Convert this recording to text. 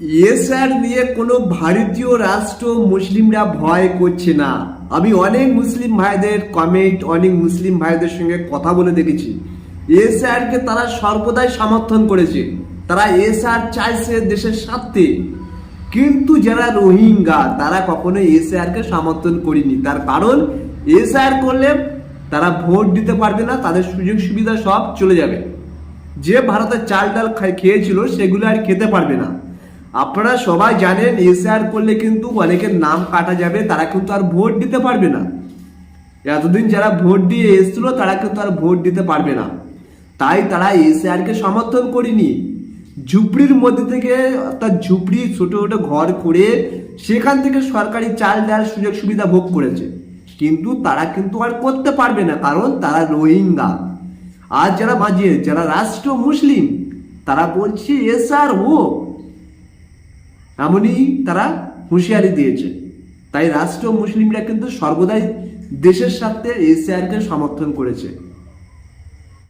SR নিয়ে কোনো ভারতীয় রাষ্ট্র মুসলিমরা ভয় করছে না। আমি অনেক মুসলিম ভাইদের কমেন্ট অনেক মুসলিম ভাইদের সঙ্গে কথা বলে দেখেছি। এসআরকে তারা সর্বদাই সমর্থন করেছে। তারা এসআর চাইছে দেশের স্বার্থে। কিন্তু যারা রোহিঙ্গা, তারা কখনো এসআরকে সমর্থন করেনি। তার কারণ, এসআর করলে তারা ভোট দিতে পারবে না, তাদের সুযোগ সুবিধা সব চলে যাবে। যে ভারতের চাল ডাল খেয়েছিল, সেগুলো আর খেতে পারবে না। আপনারা সবাই জানেন এসআর করলে কিন্তু অনেকের নাম কাটা যাবে, তারা কিন্তু আর ভোট দিতে পারবে না। এতদিন যারা ভোট দিয়ে এসছিল, তারা কিন্তু আর ভোট দিতে পারবে না। তাই তারা এসআরকে সমর্থন করেনি। ঝুপড়ির মধ্যে থেকে অর্থাৎ ঝুপড়ি ছোট ছোট ঘর করে সেখান থেকে সরকারি চাল ডাল সুযোগ সুবিধা ভোগ করেছে। কিন্তু তারা কিন্তু আর করতে পারবে না, কারণ তারা রোহিঙ্গা। আর যারা মাঝে, যারা রাষ্ট্র মুসলিম, তারা বলছে, এসআর হোক এমনই তারা হুঁশিয়ারি দিয়েছে। তাই রাষ্ট্র মুসলিমরা কিন্তু সর্বদাই দেশের স্বার্থে এসিআরকে সমর্থন করেছে।